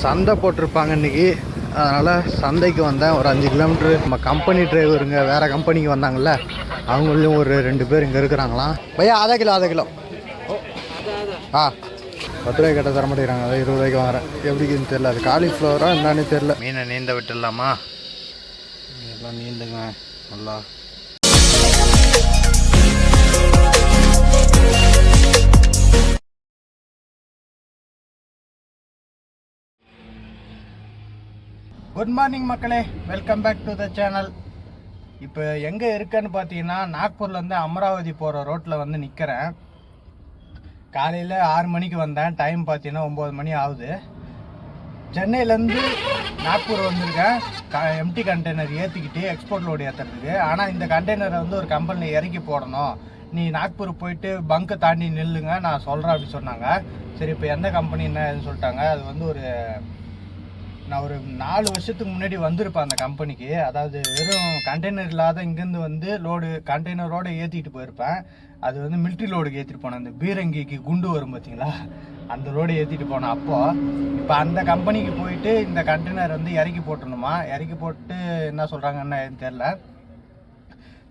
சந்தை போட்டிருப்பாங்க இன்னைக்கு. அதனால் சந்தைக்கு வந்தேன். ஒரு அஞ்சு கிலோமீட்ரு நம்ம கம்பெனி டிரைவருங்க வேறு கம்பெனிக்கு வந்தாங்கல்ல அவங்களையும் ஒரு ரெண்டு பேர் இங்கே இருக்கிறாங்களாம் பையா ஆதா கிலோ ஆதா கிலோ. ஆ. பத்து ரூபாய் கட்ட தர மாட்டேங்கிறாங்க. அதான் இருபது ரூபாய்க்கு வாங்குறேன். எப்படின்னு தெரியல. அது காலிஃப்ளவரா என்னன்னு தெரியல. மீனை நீந்த விட்டுடலாமா? எல்லாம் நீந்துங்க. நல்லா. குட் மார்னிங் மக்களே. Welcome back to the channel இப்போ எங்கே இருக்கேன்னு பார்த்தீங்கன்னா நாக்பூர்லேருந்து அமராவதி போகிற ரோட்டில் வந்து நிற்கிறேன் காலையில் ஆறு மணிக்கு வந்தேன். டைம் பார்த்தீங்கன்னா ஒம்பது மணி ஆகுது. சென்னையிலேருந்து நாக்பூர் வந்திருக்கேன். க எம்டி கண்டெய்னர் ஏற்றிக்கிட்டு எக்ஸ்போர்ட் லோடு ஏற்றுறதுக்கு ஆனால் இந்த கண்டெய்னரை வந்து ஒரு கம்பெனியில் இறக்கி போடணும். நீ நாக்பூர் போயிட்டு பங்கு தாண்டி நில்லுங்க. நான் சொல்கிறேன் அப்படி சொன்னாங்க. சரி இப்போ எந்த கம்பெனி என்ன சொல்லிட்டாங்க. அது வந்து ஒரு நான் ஒரு நாலு வருஷத்துக்கு முன்னாடி வந்திருப்பேன் அந்த கம்பெனிக்கு அதாவது வெறும் கண்டெய்னர் இல்லாத இங்கேருந்து வந்து லோடு கண்டெய்னரோட ஏற்றிட்டு போயிருப்பேன். அது வந்து மிலிட்ரி லோடுக்கு ஏற்றிட்டு போனேன். அந்த பீரங்கிக்கு குண்டு வரும் பார்த்தீங்களா அந்த லோடு ஏற்றிட்டு போனேன் அப்போது இப்போ அந்த கம்பெனிக்கு போயிட்டு இந்த கண்டெய்னர் வந்து இறக்கி போட்டணுமா இறக்கி போட்டு என்ன சொல்கிறாங்கன்னு ஏதுன்னு தெரில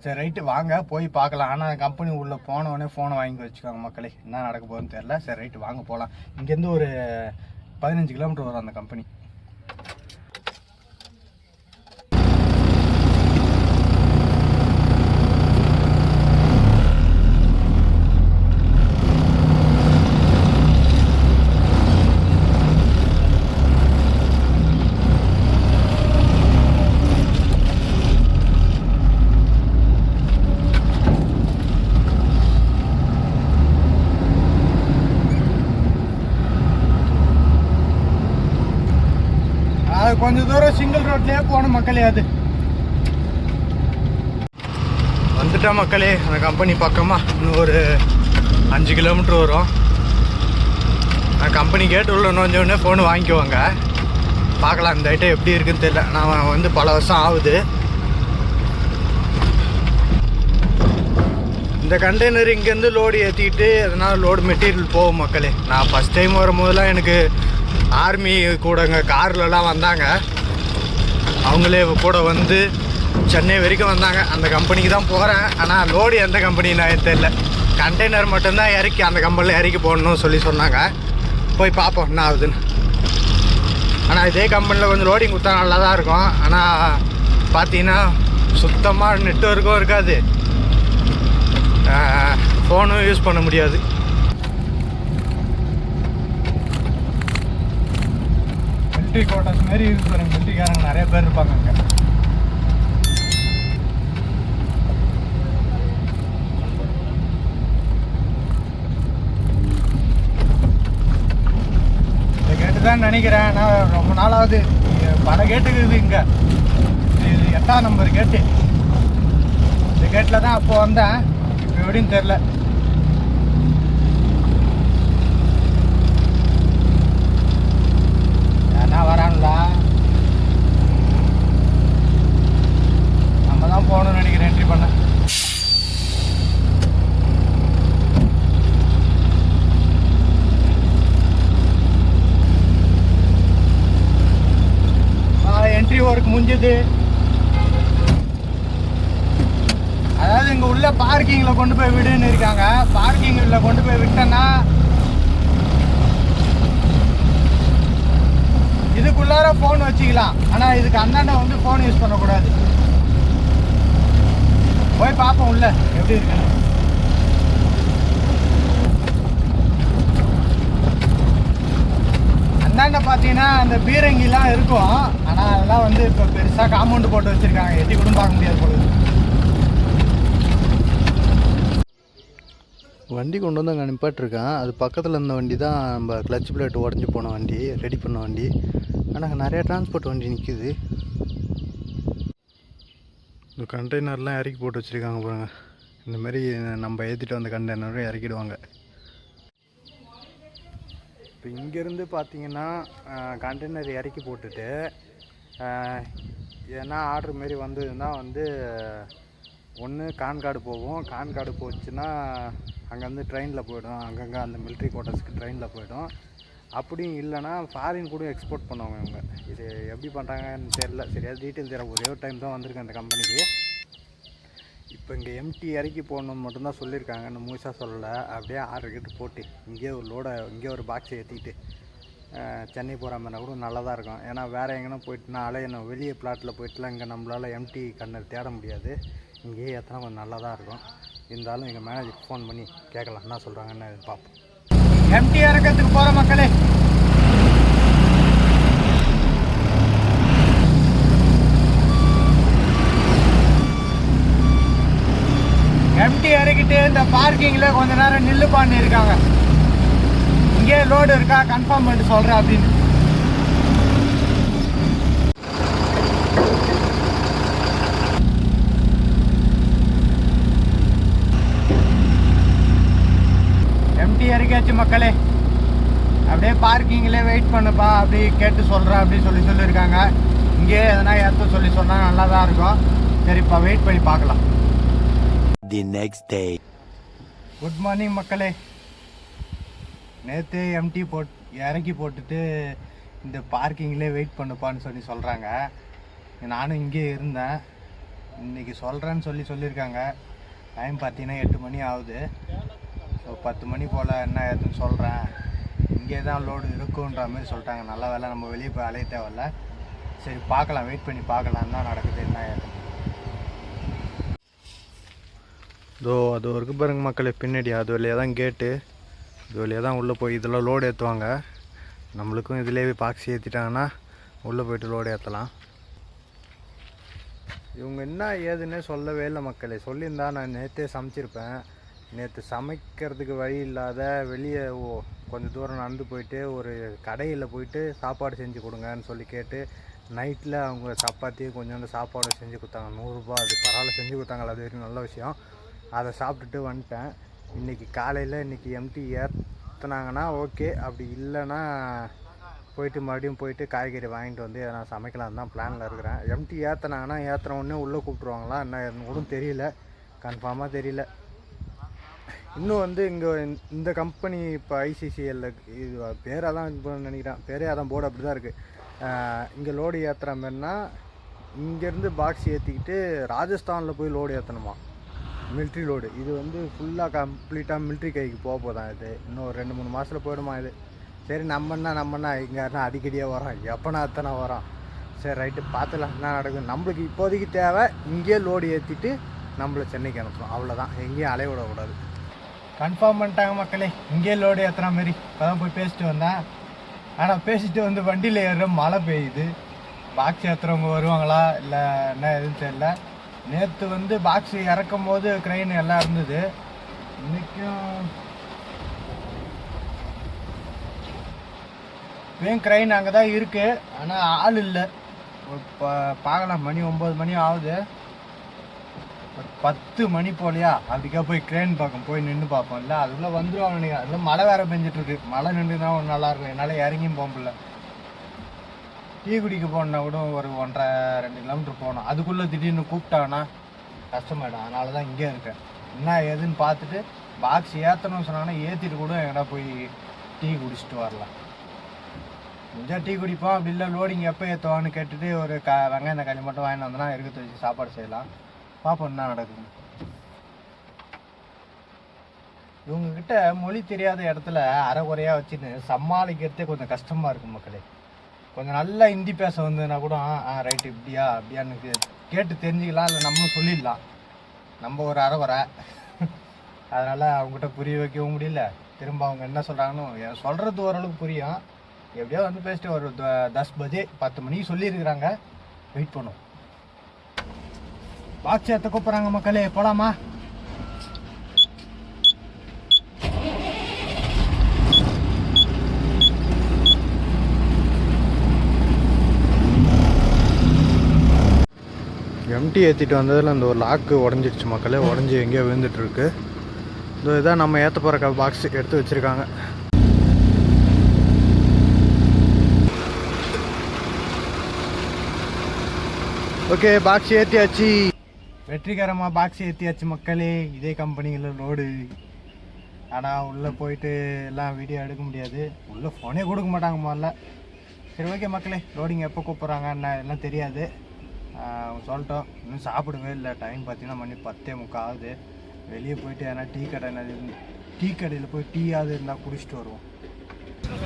சரி ரைட்டு வாங்க போய் பார்க்கலாம். ஆனால் கம்பெனி உள்ளே போனவொடனே ஃபோனை வாங்கி வச்சுக்கோங்க மக்களே. என்ன நடக்க போகுதுன்னு தெரில சரி ரைட்டு வாங்க போகலாம் இங்கேருந்து ஒரு பதினஞ்சு கிலோமீட்டர் வரும் அந்த கம்பெனி அது கொஞ்சம் தூரம் சிங்கிள் ரோட்லயே போன மக்களே அது. வந்துட்டா மக்களே அந்த கம்பெனி பக்கமா இன்னும் ஒரு அஞ்சு கிலோமீட்டர் வரும். நான் கம்பெனி கேட்டு உள்ள நுழைஞ்ச ஃபோன் வாங்கிக்குவாங்க பார்க்கலாம் இந்த ஐட்டம் எப்படி இருக்குன்னு தெரியல. நான் வந்து பல வருஷம் ஆகுது. இந்த கண்டெய்னர் இங்கேருந்து லோடு ஏற்றிக்கிட்டு அதனால் லோடு மெட்டீரியல் போகும் மக்களே? நான் ஃபஸ்ட் டைம் வரும்போதெல்லாம் எனக்கு ஆர்மி கூடங்க கார்லலாம் வந்தாங்க. அவங்களே கூட வந்து சென்னை வரைக்கும் வந்தாங்க. அந்த கம்பெனிக்கு தான் போகிறேன் ஆனால் லோடு எந்த கம்பெனி தெரில தெரியல. கண்டெய்னர் மட்டும்தான் இறக்கி அந்த கம்பெனியில் இறக்கி போடணும்னு சொல்லி சொன்னாங்க. போய் பார்ப்போம் என்ன ஆகுதுன்னு. ஆனால் இதே கம்பெனியில் கொஞ்சம் லோடிங் கொடுத்தா நல்லா தான் இருக்கும். ஆனால் பார்த்தீங்கன்னா சுத்தமாக நெட்ஒர்க்கும் இருக்காது. ஃபோனும் யூஸ் பண்ண முடியாது. மிலிட்ரி கோட்டாஸ் மாரி யூஸ் பாருங்க. மிலிட்ரிக்காரங்க நிறைய பேர் இருப்பாங்க அங்கே. இந்த கேட்டு தான் நினைக்கிறேன். நான் ரொம்ப நாளாவது. இங்க பல கேட்டுக்கு இது இங்கே. இது எட்டாம் நம்பர் கேட்டு இந்த கேட்டில் தான் அப்போ வந்தேன். இப்போ எப்படின்னு தெரில யாரா வராங்களா நம்ம தான் போகணும்னு நினைக்கிறேன் என்ட்ரி பண்ண என்ட்ரி ஒர்க் முடிஞ்சது அதாவது இங்கே உள்ள பார்க்கிங்கில் கொண்டு போய் விடுன்னு இருக்காங்க பார்க்கிங்கில் கொண்டு போய் விட்டேன்னா இதுக்குள்ளார ஃபோன் வச்சுக்கலாம் ஆனால் இதுக்கு அந்தாண்ட வந்து ஃபோன் யூஸ் பண்ணக்கூடாது போய் பார்ப்போம் எப்படி இருக்குன்னு அந்தாண்ட பார்த்தீங்கன்னா அந்த பீரங்கிலாம் இருக்கும். ஆனால் அதெல்லாம் வந்து இப்போ பெருசாக காம்பவுண்டு போட்டு வச்சுருக்காங்க. எட்டி கூட பார்க்க முடியாது போகுது வண்டி கொண்டு வந்து அங்கே நிப்பாட்டிருக்கேன். அது பக்கத்தில் இருந்த வண்டி தான் நம்ம கிளச் பிளேட் உடஞ்சி போன வண்டி ரெடி பண்ண வண்டி. ஆனால் அங்கே நிறைய டிரான்ஸ்போர்ட் வண்டி நிற்கிது இந்த கண்டெய்னர்லாம் இறக்கி போட்டு வச்சுருக்காங்க பாருங்க. இந்த மாதிரி நம்ம ஏற்றிட்டு வந்த கண்டெய்னரும் இறக்கிடுவாங்க. இப்போ இங்கேருந்து பார்த்தீங்கன்னா கண்டெய்னர் இறக்கி போட்டுட்டு ஏன்னா ஆர்டர் மாரி வந்ததுன்னா வந்து ஒன்று கான்காடு போகும். கான்காடு போச்சுன்னா அங்கேருந்து ட்ரெயினில் போயிடும். அங்கங்கே அந்த மிலிட்ரி குவார்ட்டர்ஸ்க்கு ட்ரெயினில் போயிடும். அப்படியும் இல்லைன்னா ஃபாரின் கூட எக்ஸ்போர்ட் பண்ணுவாங்க இவங்க. இது எப்படி பண்ணுறாங்கன்னு தெரில சரியாக டீட்டெயில் தெரியல ஒரே ஒரு டைம் தான் வந்திருக்கேன் அந்த கம்பெனிக்கு இப்போ இங்கே எம்டி இறக்கி போடணும்னு மட்டும்தான் சொல்லியிருக்காங்க. இன்னும் முழுசாக சொல்லலை. அப்படியே ஆர்டர் கிட்ட போட்டு. இங்கேயே ஒரு லோடை இங்கே ஒரு பாக்ஸை ஏற்றிக்கிட்டு சென்னை போகிற மாதிரினா கூட நல்லா தான் இருக்கும். ஏன்னா வேறு எங்கன்னா போயிட்டுனாலே என்ன வெளியே பிளாட்டில் போயிட்டுலாம் இங்கே நம்மளால் எம்டி கண்ணர் தேட முடியாது. இங்கேயே ஏற்றினா கொஞ்சம் நல்லா தான் இருக்கும். இருந்தாலும் எங்கள் மேனேஜருக்கு ஃபோன் பண்ணி கேட்கலாம். என்ன சொல்கிறாங்கன்னு பார்ப்போம் எம்டி இறக்கிறதுக்கு போகிற மக்களே? எம்டி இறக்கிட்டு இந்த பார்க்கிங்கில் கொஞ்ச நேரம் நில்லு பண்ணி இருக்காங்க இங்கே லோடு இருக்கா? கன்ஃபார்ம் பண்ணிட்டு சொல்கிறேன் அப்படின்னு. எம்டி இறக்கியாச்சு மக்களே அப்படியே பார்க்கிங்கில் வெயிட் பண்ணுப்பா அப்படி கேட்டு சொல்கிறேன் அப்படி சொல்லி சொல்லியிருக்காங்க. இங்கே எதனா ஏற்ற சொல்லி சொன்னால் நல்லா தான் இருக்கும் சரிப்பா வெயிட் பண்ணி பார்க்கலாம். The next day good morning மக்களே. நேற்று எம்டி போட் இறக்கி போட்டுட்டு இந்த பார்க்கிங்லேயே வெயிட் பண்ணுப்பான்னு சொல்லி சொல்கிறாங்க நானும் இங்கே இருந்தேன். இன்றைக்கி சொல்கிறேன்னு சொல்லி சொல்லியிருக்காங்க. டைம் பார்த்தீங்கன்னா எட்டு மணி ஆகுது. ஸோ பத்து மணி போல் என்ன ஏதுன்னு சொல்கிறேன் இங்கே தான் லோடு இருக்குன்ற மாதிரி சொல்லிட்டாங்க. நல்ல வேலை நம்ம வெளியே போய் அலைய தேவையில்ல. சரி பார்க்கலாம். வெயிட் பண்ணி பார்க்கலாம் என்ன நடக்குது. என்ன ஏதுன்னு இதோ அது வரைக்கும் பாருங்க மக்களே பின்னாடி. அது வழியாக தான் கேட்டு இது வழியாக தான் உள்ளே போய் இதெல்லாம் லோடு ஏற்றுவாங்க நம்மளுக்கும் இதிலேயே பாக்ஸ் ஏற்றிட்டாங்கன்னா உள்ளே போயிட்டு லோடு ஏற்றலாம் இவங்க என்ன ஏதுன்னே சொல்லவே இல்லை மக்களே. சொல்லியிருந்தா நான் நேற்றே சமைச்சிருப்பேன். நேற்று சமைக்கிறதுக்கு வழி இல்லாத வெளியே ஓ கொஞ்சம் தூரம் நடந்து போயிட்டு ஒரு கடையில் போயிட்டு சாப்பாடு செஞ்சு கொடுங்கன்னு சொல்லி கேட்டு நைட்டில் அவங்க சப்பாத்தி கொஞ்சோண்டு சாப்பாடு செஞ்சு கொடுத்தாங்க. நூறுரூபா அது பரவாயில்ல செஞ்சு கொடுத்தாங்களா அது வரைக்கும் நல்ல விஷயம். அதை சாப்பிட்டுட்டு வந்துட்டேன். இன்றைக்கி காலையில் இன்றைக்கி எம்டி ஏற்றுனாங்கன்னா ஓகே அப்படி இல்லைன்னா போயிட்டு மறுபடியும் போயிட்டு காய்கறி வாங்கிட்டு வந்து எதனா சமைக்கலாம் தான் பிளானில் இருக்கிறேன். எம்டி ஏற்றுனாங்கன்னா ஏற்றுன உடனே உள்ளே கூப்பிட்ருவாங்களா என்ன கூட தெரியல. கன்ஃபார்மாக தெரியல. இன்னும் வந்து இங்கே இந்த கம்பெனி இப்போ ஐசிசிஎல்ல இது பேராக தான் நினைக்கிறேன். பேரே அதான் போர்டு அப்படி தான் இருக்குது இங்கே லோடு ஏற்றுற மாதிரினா இங்கேருந்து பாக்ஸ் ஏற்றிக்கிட்டு ராஜஸ்தானில் போய் லோடு ஏற்றணுமா மில்ட்ரி லோடு இது வந்து ஃபுல்லாக கம்ப்ளீட்டாக மில்ட்ரி கைக்கு போக போதான் இது இன்னும் ஒரு ரெண்டு மூணு மாதத்தில் போயிடுமா இது. சரி நம்மன்னா நம்மன்னா இங்கேனா அடிக்கடியாக வரோம் எப்போனா அத்தனை வரோம் சரி ரைட்டு பார்த்துலாம் என்ன நடக்குது. நம்மளுக்கு இப்போதைக்கு தேவை இங்கேயே லோடு ஏற்றிட்டு நம்மளை சென்னைக்கு அனுப்பணும். அவ்வளோதான் எங்கேயும் அலைய விடக்கூடாது. கன்ஃபார்ம் பண்ணிட்டாங்க மக்களே இங்கேயே லோடு ஏற்றுற மாதிரி. இப்போ தான் போய் பேசிட்டு வந்தேன். ஆனால் பேசிட்டு வந்து வண்டியில் ஏறுற மழை பெய்யுது. பாக்ஸ் ஏற்றுறவங்க வருவாங்களா? இல்லை என்ன எதுன்னு தெரியல. நேற்று வந்து பாக்ஸ் இறக்கும் போது க்ரெயின் எல்லாம் இருந்தது. இன்றைக்கும் இப்பயும் க்ரெயின் அங்கே தான் இருக்குது ஆனால் ஆள் இல்லை. இப்போ பார்க்கலாம். மணி ஒம்பது மணி ஆகுது. ஒரு பத்து மணி போலையா? அப்படிக்கா போய் க்ரெயின் பார்க்கும். போய் நின்று பார்ப்போம். இல்லை அதுக்குள்ளே வந்துடுவாங்க நீங்கள் அதில் மழை வேறு பெஞ்சிட்ருக்கு மழை நின்று தான் நல்லாயிருக்கும் நல்லா இருக்கும் என்னால் இறங்கியும் போக முடியல. டீ குடிக்க போனா கூட ஒரு ஒன்றரை ரெண்டு கிலோமீட்டர் போகணும். அதுக்குள்ளே திடீர்னு கூப்பிட்டாங்கன்னா கஷ்டமாயிடும் அதனால தான் இங்கே இருக்கேன். என்ன ஏதுன்னு பார்த்துட்டு பாக்ஸ் ஏற்றணும்னு சொன்னாங்கன்னா ஏற்றிட்டு கூட எங்கடா போய் டீ குடிச்சிட்டு வரலாம். முடிஞ்சால் டீ குடிப்போம். அப்படி இல்லை லோடிங் எப்போ ஏற்றுவான்னு கேட்டுட்டு ஒரு க வெங்காயம் தக்காளி மட்டும் வாங்கிட்டு வந்தோம்னா இருக்கிறத வச்சு சாப்பாடு செய்யலாம். பார்ப்போம் என்ன நடக்குது. இவங்கக்கிட்ட மொழி தெரியாத இடத்துல அரைகுறையாக வச்சுன்னு சமாளிக்கிறதே கொஞ்சம் கஷ்டமாக இருக்கும் மக்களே. கொஞ்சம் நல்லா ஹிந்தி பேச வந்ததுன்னா கூட ஆ ரைட்டு இப்படியா அப்படியான்னு கே- கேட்டு தெரிஞ்சுக்கலாம் இல்லை நம்மளும் சொல்லிடலாம். நம்ம ஒரு அறவரை அதனால் அவங்ககிட்ட புரிய வைக்கவும் முடியல. திரும்ப அவங்க என்ன சொல்கிறாங்கன்னு சொல்கிறது ஓரளவுக்கு புரியும். எப்படியோ வந்து பேசிட்டு ஒரு த- தஸ் பஜே பத்து மணிக்கு சொல்லியிருக்கிறாங்க. வெயிட் பண்ணுவோம். பாக்ஸ் ஏற்ற கூப்பிட்றாங்க மக்களே போலாமா? எம்டி ஏற்றிட்டு வந்ததில் அந்த ஒரு லாக்கு உடஞ்சிடுச்சு மக்களே. உடஞ்சி எங்கேயோ விழுந்துட்டுருக்கு. இந்த இதோ இதான் நம்ம ஏற்ற போகிற பாக்ஸ் எடுத்து வச்சுருக்காங்க. ஓகே பாக்ஸ் ஏற்றியாச்சு வெற்றிகரமாக பாக்ஸ் ஏற்றியாச்சு மக்களே. இதே கம்பெனியில் லோடு ஆனால் உள்ளே போயிட்டு எல்லாம் வீடியோ எடுக்க முடியாது. உள்ளே ஃபோனே கொடுக்க மாட்டாங்க முதல்ல. சரி ஓகே மக்களே. லோடிங் எப்போ கூப்பிட்றாங்க என்ன எல்லாம் தெரியாது. சொல்லிட்டோம் இன்னும் சாப்பிடவே இல்லை. டைம் பார்த்தீங்கன்னா மணி பத்தே முக்கால் ஆகுது வெளியே போயிட்டு எதனா டீ கடை டீ கடையில் போய் டீயாவது இருந்தால் குடிச்சிட்டு வருவோம்.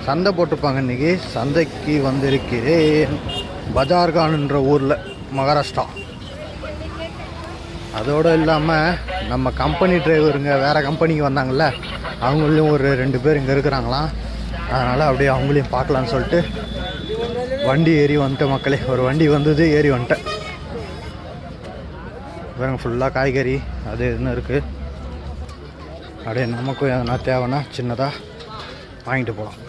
சந்தை போட்டிருப்பாங்க இன்றைக்கி சந்தைக்கு வந்திருக்கிறேன். பஜார்கான்ன்ற ஊரில் மகாராஷ்டிரா. அதோடு இல்லாமல் நம்ம கம்பெனி டிரைவருங்க வேறு கம்பெனிக்கு வந்தாங்கள்ல அவங்களையும் ஒரு ரெண்டு பேர் இங்கே இருக்கிறாங்களாம். அதனால் அப்படியே அவங்களையும் பார்க்கலான்னு சொல்லிட்டு வண்டி ஏறி வந்துட்டேன் மக்களே. ஒரு வண்டி வந்தது ஏறி வந்துட்டேன். பாருங்க ஃபுல்லாக காய்கறி அது இதுன்னு இருக்குது அப்படியே நமக்கும் எதனா தேவைன்னா சின்னதாக வாங்கிட்டு போகலாம்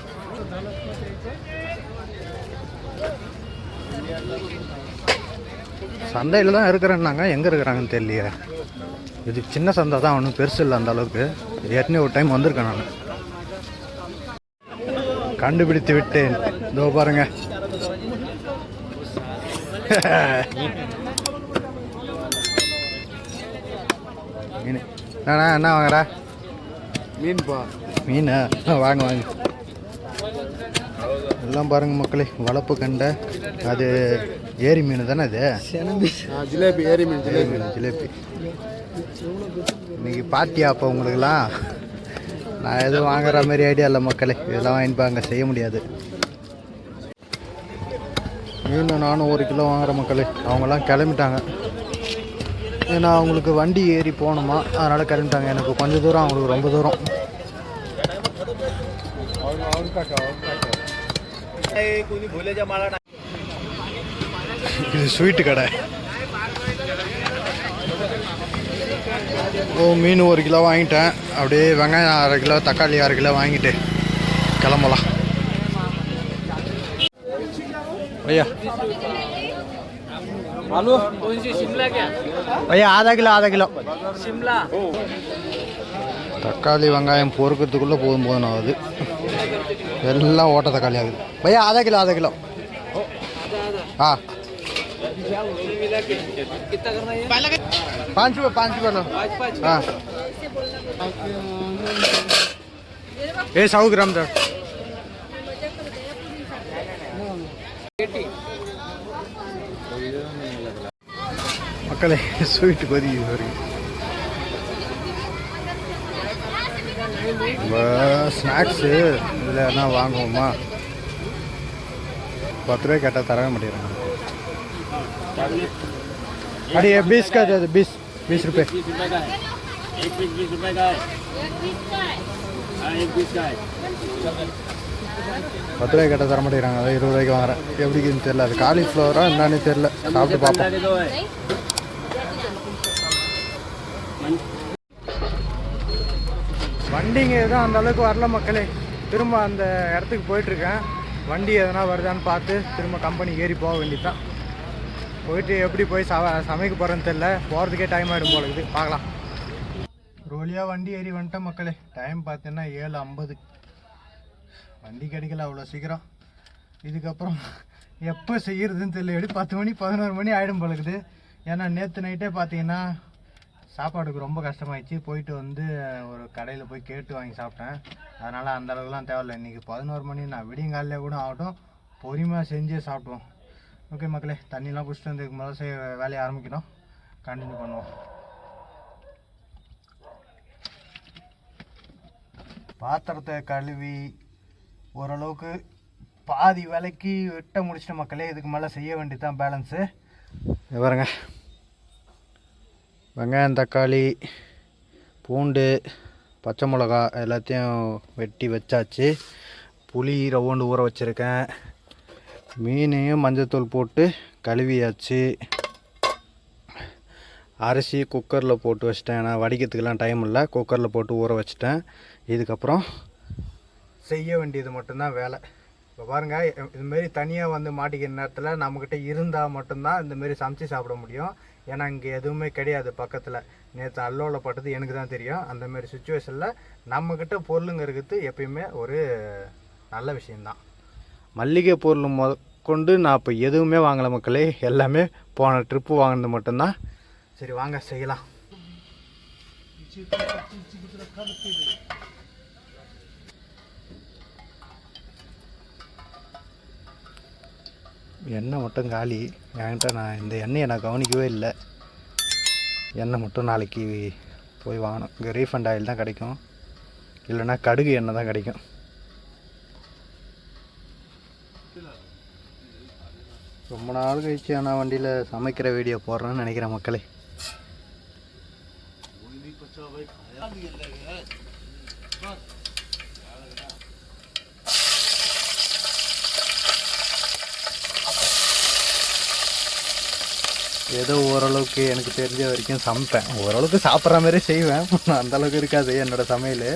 சந்தையில் தான் இருக்கிறேன்னாங்க. எங்கே இருக்கிறாங்கன்னு தெரியலையே. இது சின்ன சந்தை தான் ஒன்றும் பெருசு இல்லை அந்த அளவுக்கு. ஏற்கனவே ஒரு டைம் வந்திருக்கேன் நான். கண்டுபிடித்து விட்டேன். இதோ பாருங்க. என்னண்ணா என்ன வாங்குற மீன்பா? மீன்? வாங்க வாங்க. எல்லாம் பாருங்க மக்களே வளர்ப்பு கண்டை அது ஏரி மீன் தானே அது? ஜிலேபி ஏரி மீன் மீன் ஜிலேபி. இன்னைக்கு பார்ட்டியா அப்போ உங்களுக்குலாம் நான் எதுவும் வாங்குற மாதிரி ஐடியா இல்லை மக்களே. இதெல்லாம் வாங்கிட்டு அங்கே செய்ய முடியாது. மீன் நானும் ஒரு கிலோ வாங்குற மக்களே. அவங்கெல்லாம் கிளம்பிட்டாங்க. ஏன்னா அவங்களுக்கு வண்டி ஏறி போகணுமா? அதனால் கிளம்பிட்டாங்க எனக்கு கொஞ்சம் தூரம் அவங்களுக்கு ரொம்ப தூரம். இது ஸ்வீட்டு கடை. ஓ மீன் ஒரு கிலோ வாங்கிட்டேன். அப்படியே வெங்காயம் அரை கிலோ தக்காளி அரை கிலோ வாங்கிட்டு கிளம்பலாம். ஐயா. आलू शिमला क्या भैया आधा किलो आधा किलो शिमला தக்காளி வெங்காயம் பொறுக்கிறதுக்குள்ளே போதும் போதும் ஆகுது எல்லாம் ஓட்ட தக்காளி ஆகுது பையா ஆதா கிலோ ஆதா கிலோ ஆ कितना करना है पाँच रुपये पाँच रुपये लो पाँच पाँच हाँ ये सौ ग्राम दर மக்களே ஸ்வீட் கொதிக்குது வரைக்கும் ஸ்நாக்ஸு இதில் என்ன வாங்குவோமா பத்து ரூபாய் கேட்டால் தரவே மாட்டேங்கிறாங்க अरे ये बीस का दे दो बीस बीस रुपये बीस रुपए का है एक पीस बीस रुपए का है हाँ एक पीस का है பத்து ரூபாய் கேட்டால் தர மாட்டேங்கிறாங்க அதான் இருபது ரூபாய்க்கு வாங்குறேன் எப்படின்னு தெரியல அது காலிஃப்ளவரா என்னன்னு தெரியல சாப்பிட்டு பார்ப்போம் வண்டிங்க எதுவும் அந்த அளவுக்கு வரல மக்களே. திரும்ப அந்த இடத்துக்கு போயிட்டுருக்கேன். வண்டி எதனா வருதான்னு பார்த்து திரும்ப கம்பெனி ஏறி போக வேண்டியதுதான். போயிட்டு எப்படி போய் சவ சமைக்க போகிறேன்னு தெரில போகிறதுக்கே டைம் ஆகிடும் போல இருக்குது. பார்க்கலாம். ரோலியாக வண்டி ஏறி வந்துட்டேன் மக்களே. டைம் பார்த்தீங்கன்னா ஏழு ஐம்பது. வண்டி கிடைக்கல அவ்வளோ சீக்கிரம். இதுக்கப்புறம் எப்போ செய்கிறதுன்னு தெரியல. எப்படி பத்து மணி பதினோரு மணி ஆகிடும் போலக்குது ஏன்னா நேற்று நைட்டே பார்த்தீங்கன்னா சாப்பாடுக்கு ரொம்ப கஷ்டமாயிடுச்சு. போயிட்டு வந்து ஒரு கடையில் போய் கேட்டு வாங்கி சாப்பிட்டேன். அதனால் அந்த அளவுக்குலாம் தேவையில்ல. இன்றைக்கி பதினோரு மணி நான் விடியங்காலையில கூட ஆகட்டும். பொறுமையாக செஞ்சே சாப்பிடுவோம். ஓகே மக்களே தண்ணிலாம் குடிச்சிட்டு வந்து முதல்ல செய்ய வேலையை ஆரம்பிக்கணும். கண்டினியூ பண்ணுவோம். பாத்திரத்தை கழுவி ஓரளவுக்கு பாதி வேலைக்கு வெட்ட முடிச்சிட்ட மக்களே. இதுக்கு மேலே செய்ய வேண்டியது தான் பேலன்ஸு பாருங்கள் வெங்காயம் தக்காளி பூண்டு பச்சை மிளகா எல்லாத்தையும் வெட்டி வச்சாச்சு. புளி ரவுண்டு ஊற வச்சுருக்கேன். மீனையும் மஞ்சத்தூள் போட்டு கழுவியாச்சு. அரிசி குக்கரில் போட்டு வச்சிட்டேன். நான் வடிக்கிறதுக்கெலாம் டைம் இல்லை. குக்கரில் போட்டு ஊற வச்சிட்டேன். இதுக்கப்புறம் செய்ய வேண்டியது மட்டும்தான் வேலை. இப்போ பாருங்கள் இதுமாரி தனியாக வந்து மாட்டிக்கிற நேரத்தில் நம்மக்கிட்ட இருந்தால் மட்டும்தான் இந்தமாரி சமைச்சு சாப்பிட முடியும். ஏன்னா இங்கே எதுவுமே கிடையாது பக்கத்தில் நேற்று அல்லோவில் பட்டது எனக்கு தான் தெரியும் அந்தமாரி சுச்சுவேஷனில் நம்மக்கிட்ட பொருளுங்க இருக்கிறது எப்பயுமே ஒரு நல்ல விஷயந்தான் மல்லிகை பொருள் முத கொண்டு நான் இப்போ எதுவுமே வாங்கலை மக்களே எல்லாமே போன ட்ரிப்பு வாங்கினது மட்டும்தான் சரி வாங்க செய்யலாம் எண்ணெய் மட்டும் காலி. என்கிட்ட நான் இந்த எண்ணெயை நான் கவனிக்கவே இல்லை. எண்ணெய் மட்டும் நாளைக்கு போய் வாங்கணும். இங்கே ரீஃபண்ட் ஆயில் தான் கிடைக்கும். இல்லைன்னா கடுகு எண்ணெய் தான் கிடைக்கும். ரொம்ப நாள் கழிச்சு ஆனால் வண்டியில் சமைக்கிற வீடியோ போடுறேன்னு நினைக்கிறேன் மக்களே. ஏதோ ஓரளவுக்கு எனக்கு தெரிஞ்ச வரைக்கும் சமைப்பேன். ஓரளவுக்கு சாப்பிட்ற மாதிரி செய்வேன். அந்தளவுக்கு இருக்காது என்னோட சமையல்.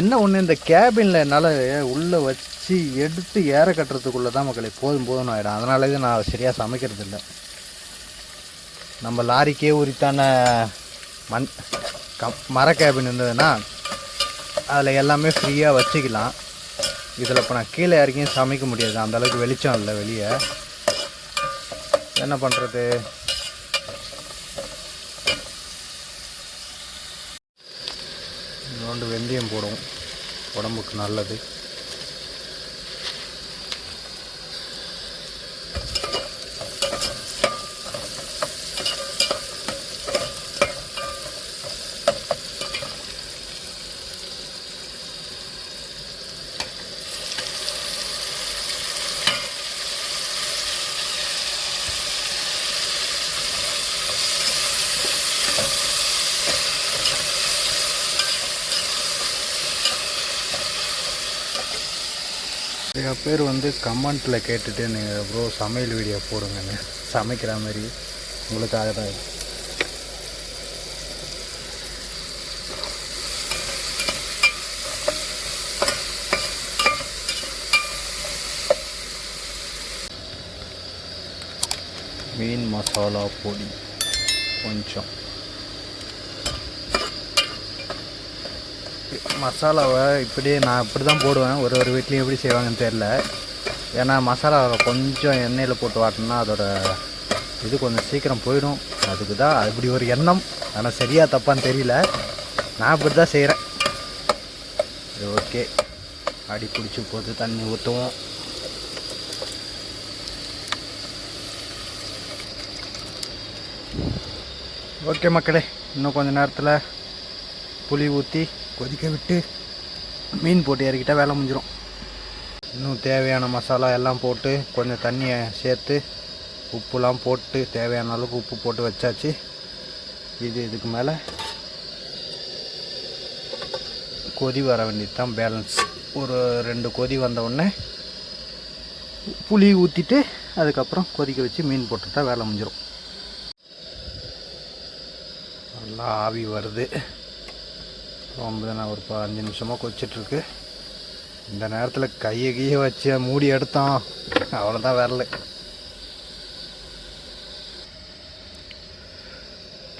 என்ன ஒன்று இந்த கேபினில் என்னால் உள்ளே வச்சு எடுத்து ஏற கட்டுறதுக்குள்ளே தான் மக்களை போதும் போதும்னு ஆகிடும் அதனால நான் சரியாக சமைக்கிறது இல்லை நம்ம லாரிக்கே உரித்தான மண் கம் மர கேபின் இருந்ததுன்னா அதில் எல்லாமே ஃப்ரீயாக வச்சுக்கலாம். இதில் இப்போ நான் கீழே இறக்கியும் சமைக்க முடியாது. அந்தளவுக்கு வெளிச்சம் இல்லை வெளியே. என்ன பண்ணுறது இன்னொன்று வெந்தயம் போடும் உடம்புக்கு நல்லது. நிறையா பேர் வந்து கமெண்ட்டில் கேட்டுட்டு நீங்கள் ப்ரோ சமையல் வீடியோ போடுங்கன்னு சமைக்கிற மாதிரி உங்களுக்காக தான் மீன் மசாலா பொடி கொஞ்சம். மசாலாவை இப்படி நான் இப்படி தான் போடுவேன். ஒரு ஒரு வீட்லேயும் எப்படி செய்வாங்கன்னு தெரில ஏன்னா மசாலாவை கொஞ்சம் எண்ணெயில் போட்டு வாட்டினா அதோட இது கொஞ்சம் சீக்கிரம் போயிடும். அதுக்கு தான் அப்படி ஒரு எண்ணம். ஆனால் சரியாக தப்பான்னு தெரியல. நான் இப்படி தான் செய்கிறேன் ஓகே. அடி பிடிச்சி போட்டு தண்ணி ஊற்றுவோம் ஓகே மக்களே இன்னும் கொஞ்சம் நேரத்தில் புளி ஊற்றி கொதிக்க விட்டு மீன் போட்டு இறக்கிட்டா வேலை முடிஞ்சிடும் இன்னும் தேவையான மசாலா எல்லாம் போட்டு கொஞ்சம் தண்ணியை சேர்த்து உப்புலாம் போட்டு தேவையான அளவுக்கு உப்பு போட்டு வச்சாச்சு. இது இதுக்கு மேலே கொதி வர வேண்டியது தான் பேலன்ஸ் ஒரு ரெண்டு கொதி வந்தவுடனே புளி ஊற்றிட்டு அதுக்கப்புறம் கொதிக்க வச்சு மீன் போட்டுட்டா வேலை முடிஞ்சிடும் நல்லா ஆவி வருது. ரொம்ப நான் ஒரு அஞ்சு நிமிஷமாக கொச்சிட்ருக்கு. இந்த நேரத்தில் கையை கீயை வச்சு மூடி எடுத்தோம் அவ்வளோதான் வரல.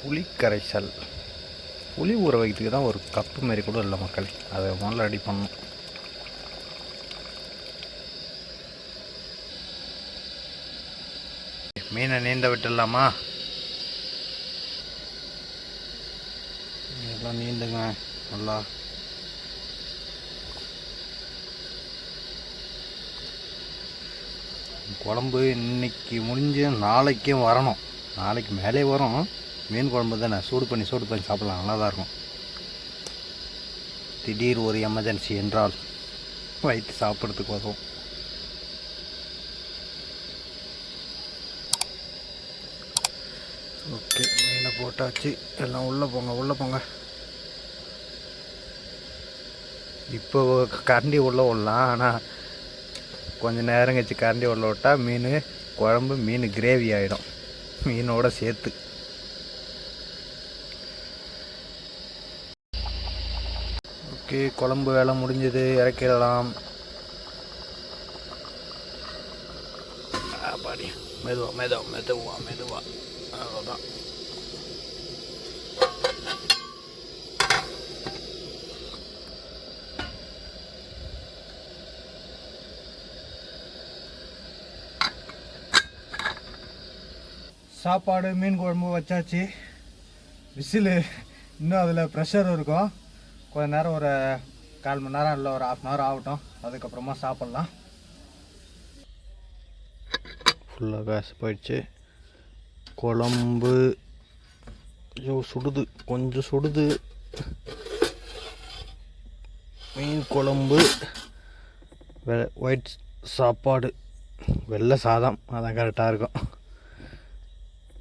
புளி கரைசல் புளி ஊற வைக்கிறதுக்கு தான் ஒரு கப்பு மாரி கூட இல்லை மக்களே. அதை முதல்ல ரெடி பண்ணணும். மீனை நீந்த விட்டுடலாமா? எல்லாம் நீந்துங்க நல்லா. குழம்பு இன்னைக்கு முடிஞ்சு நாளைக்கும் வரணும். நாளைக்கு மேலே வரும். மீன் குழம்பு தானே. சூடு பண்ணி சூடு பண்ணி சாப்பிடலாம். நல்லா தான் இருக்கும். திடீர் ஒரு எமர்ஜென்சி என்றால் வயிற்று சாப்பிட்றதுக்கு வரும் ஓகே மீனை போட்டாச்சு. எல்லாம் உள்ளே போங்க உள்ளே போங்க. இப்போ கரண்டி உள்ள விடலாம் ஆனால் கொஞ்சம் நேரம் கழிச்சு கரண்டி உள்ள விட்டா மீன் குழம்பு மீன் கிரேவி ஆகிடும் மீனோட சேர்த்து. ஓகே குழம்பு வேலை முடிஞ்சது இறக்கிடலாம். மெதுவா மெதுவா மெதுவா மெதுவா. அவ்வளோதான் சாப்பாடு மீன் குழம்பு வச்சாச்சு. விசிலு இன்னும் அதில் ப்ரெஷர் இருக்கும். கொஞ்ச நேரம் ஒரு கால் மணி நேரம் இல்லை ஒரு ஹாஃப் அன் ஹவர் ஆகட்டும். அதுக்கப்புறமா சாப்பிட்லாம். ஃபுல்லாக காசு போயிடுச்சு. குழம்பு ஐயோ சுடுது. கொஞ்சம் சுடுது. மீன் குழம்பு வெ ஒயிட் சாப்பாடு. வெள்ளை சாதம். அதான் கரெக்டாக இருக்கும்.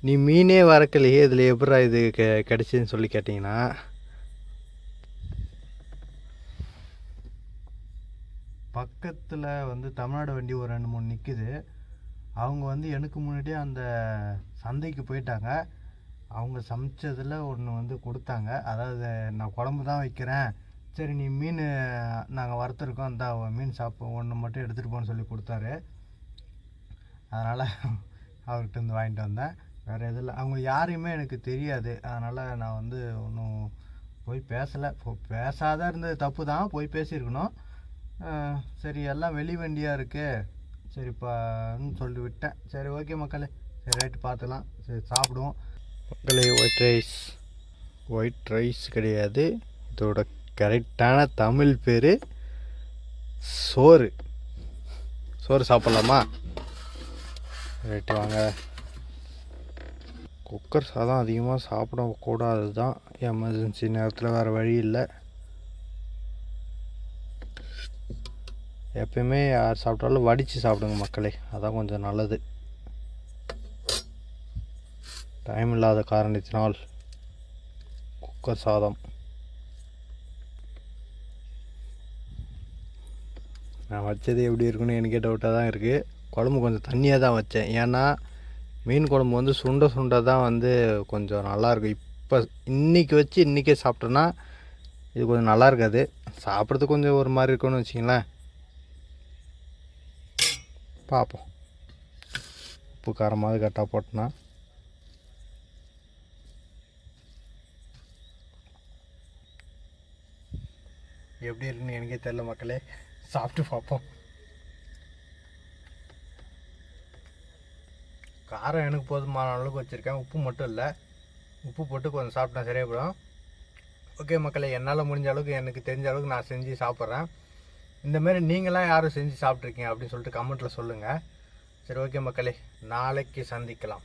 நீ மீனே வரக்கலையே இதில் எப்படா இது கெ கிடச்சின்னு சொல்லி கேட்டிங்கன்னா. பக்கத்தில் வந்து தமிழ்நாடு வண்டி ஒரு ரெண்டு மூணு நிற்குது அவங்க வந்து எனக்கு முன்னாடியே அந்த சந்தைக்கு போயிட்டாங்க. அவங்க சமைச்சதில் ஒன்று வந்து கொடுத்தாங்க. அதாவது நான் குழம்பு தான் வைக்கிறேன். சரி நீ மீன் நாங்கள் வறுத்துருக்கோம். அந்த மீன் சாப்பிட ஒன்று மட்டும் எடுத்துகிட்டு போன்னு சொல்லி கொடுத்தாரு. அதனால் அவர்கிட்ட இருந்து வாங்கிட்டு வந்தேன். வேறு எதுவும் இல்லை. அவங்க யாரையுமே எனக்கு தெரியாது. அதனால் நான் வந்து ஒன்றும் போய் பேசலை. பேசாத இருந்தது தப்பு தான். போய் பேசியிருக்கணும். சரி எல்லாம் வெளி வண்டியாக இருக்கு. சரிப்பான்னு சொல்லி விட்டேன். சரி ஓகே மக்களே. சரி ரைட்டு பார்த்துக்கலாம். சரி சாப்பிடுவோம். மக்களே ஒயிட் ரைஸ் ஒயிட் ரைஸ் கிடையாது. இதோட கரெக்டான தமிழ் பேர் சோறு. சோறு சாப்பிட்லாமா? ரைட்டு வாங்க. குக்கர் சாதம் அதிகமாக சாப்பிடக்கூடாது தான். எமர்ஜென்சி நேரத்தில் வேறு வழி இல்லை. எப்பயுமே யார் சாப்பிட்டாலும் வடித்து சாப்பிடுங்க மக்களே. அதான் கொஞ்சம் நல்லது. டைம் இல்லாத காரணத்தினால் குக்கர் சாதம். நான் வச்சது எப்படி இருக்குன்னு எனக்கே டவுட்டாக தான் இருக்குது குழம்பு கொஞ்சம் தண்ணியாக தான் வச்சேன். ஏன்னா மீன் குழம்பு வந்து சுண்ட சுண்ட தான் வந்து கொஞ்சம் நல்லாயிருக்கும். இப்போ இன்றைக்கி வச்சு இன்றைக்கே சாப்பிட்டோன்னா இது கொஞ்சம் நல்லா இருக்காது. சாப்பிட்றதுக்கு கொஞ்சம் ஒரு மாதிரி இருக்கும்னு வச்சிங்களேன் பார்ப்போம். உப்பு காரமாவது கரெக்டாக போட்டோன்னா எப்படி இருக்குன்னு எனக்கே தெரில மக்களே. சாப்பிட்டு பார்ப்போம். காரம் எனக்கு போதுமான அளவுக்கு வச்சுருக்கேன். உப்பு மட்டும் இல்லை. உப்பு போட்டு கொஞ்சம் சாப்பிட்டா சரியா போயிடும் ஓகே மக்களை என்னால் முடிஞ்ச அளவுக்கு எனக்கு தெரிஞ்ச அளவுக்கு நான் செஞ்சு சாப்பிட்றேன். இந்தமாரி நீங்களாம் யாரும் செஞ்சு சாப்பிட்ருக்கீங்க அப்படின்னு சொல்லிட்டு கமெண்ட்டில் சொல்லுங்கள் சரி ஓகே மக்களே நாளைக்கு சந்திக்கலாம்.